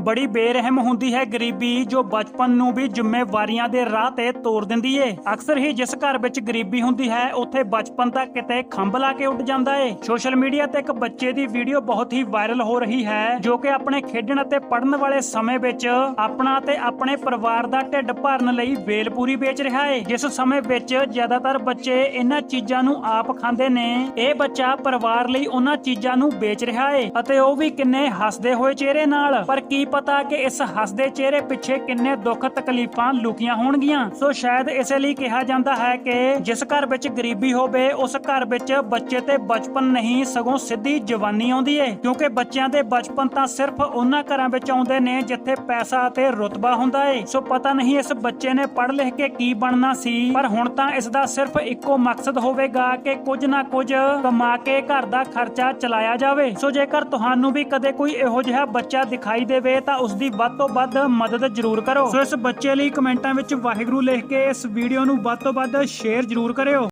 ਬੜੀ ਬੇਰਹਿਮ ਹੁੰਦੀ ਹੈ ਗਰੀਬੀ, ਜੋ ਬਚਪਨ ਨੂੰ ਵੀ ਜ਼ਿੰਮੇਵਾਰੀਆਂ ਦੇ ਰਾਹ ਤੇ ਤੋਰ ਦਿੰਦੀ ਏ। ਅਕਸਰ ਹੀ ਜਿਸ ਘਰ ਵਿੱਚ ਗਰੀਬੀ ਹੁੰਦੀ ਹੈ, ਉੱਥੇ ਬਚਪਨ ਤਾਂ ਕਿਤੇ ਖੰਭ ਲਾ ਕੇ ਉੱਡ ਜਾਂਦਾ ਏ। ਸੋਸ਼ਲ ਮੀਡੀਆ ਤੇ ਇੱਕ ਬੱਚੇ ਦੀ ਵੀਡੀਓ ਬਹੁਤ ਹੀ ਵਾਇਰਲ ਹੋ ਰਹੀ ਹੈ, ਜੋ ਕਿ ਆਪਣੇ ਖੇਡਣ ਅਤੇ ਪੜ੍ਹਨ ਵਾਲੇ ਸਮੇਂ ਵਿੱਚ ਆਪਣਾ ਤੇ ਆਪਣੇ ਪਰਿਵਾਰ ਦਾ ਢਿੱਡ ਭਰਨ ਲਈ ਵੇਲਪੂਰੀ ਵੇਚ ਰਿਹਾ ਏ। ਜਿਸ ਸਮੇਂ ਵਿੱਚ ਜ਼ਿਆਦਾਤਰ ਬੱਚੇ ਇਹਨਾਂ ਚੀਜ਼ਾਂ ਨੂੰ ਆਪ ਖਾਂਦੇ ਨੇ। ਇਹ ਬੱਚਾ ਪਰਿਵਾਰ ਲਈ ਉਹਨਾਂ ਚੀਜ਼ਾਂ ਨੂੰ ਵੇਚ ਰਿਹਾ ਏ, ਅਤੇ ਉਹ ਵੀ ਕਿੰਨੇ ਹੱਸਦੇ ਹੋਏ ਚਿਹਰੇ ਨਾਲ। ਪਰ ਕੀ ਪਤਾ ਕਿ ਇਸ ਹੱਸਦੇ ਚਿਹਰੇ ਪਿੱਛੇ ਕਿੰਨੇ ਦੁੱਖ ਤਕਲੀਫਾਂ ਲੁਕੀਆਂ ਹੋਣਗੀਆਂ। ਸੋ ਸ਼ਾਇਦ ਇਸੇ ਲਈ ਕਿਹਾ ਜਾਂਦਾ ਹੈ ਕਿ ਜਿਸ ਘਰ ਵਿੱਚ ਗਰੀਬੀ ਹੋਵੇ, ਉਸ ਘਰ ਵਿੱਚ ਬੱਚੇ ਤੇ ਬਚਪਨ ਨਹੀਂ, ਸਗੋਂ ਸਿੱਧੀ ਜਵਾਨੀ ਆਉਂਦੀ ਏ। ਕਿਉਂਕਿ ਬੱਚਿਆਂ ਦੇ ਬਚਪਨ ਤਾਂ ਸਿਰਫ ਉਹਨਾਂ ਘਰਾਂ ਵਿੱਚ ਆਉਂਦੇ ਨੇ ਜਿੱਥੇ ਪੈਸਾ ਅਤੇ ਰੁਤਬਾ ਹੁੰਦਾ ਏ। ਸੋ ਪਤਾ ਨਹੀਂ ਇਸ ਬੱਚੇ ਨੇ ਪੜ੍ਹ ਲਿਖ ਕੇ ਕੀ ਬਣਨਾ ਸੀ, ਪਰ ਹੁਣ ਤਾਂ ਇਸ ਦਾ ਸਿਰਫ ਇੱਕੋ ਮਕਸਦ ਹੋਵੇਗਾ ਕਿ ਕੁਝ ਨਾ ਕੁਝ ਕਮਾ ਕੇ ਘਰ ਦਾ ਖਰਚਾ ਚਲਾਇਆ ਜਾਵੇ। ਸੋ ਜੇਕਰ ਤੁਹਾਨੂੰ ਵੀ ਕਦੇ ਕੋਈ ਇਹੋ ਜਿਹਾ ਬੱਚਾ ਦਿਖਾਈ ਦੇਵੇ ਤਾਂ ਉਸ ਦੀ ਵੱਧ ਤੋਂ ਵੱਧ ਮਦਦ ਜ਼ਰੂਰ ਕਰੋ। ਸੋ ਇਸ ਬੱਚੇ ਲਈ ਕਮੈਂਟਾਂ ਵਿੱਚ ਵਾਹਿਗੁਰੂ ਲਿਖ ਕੇ ਇਸ ਵੀਡੀਓ ਨੂੰ ਵੱਧ ਤੋਂ ਵੱਧ ਸ਼ੇਅਰ ਜ਼ਰੂਰ ਕਰਿਓ।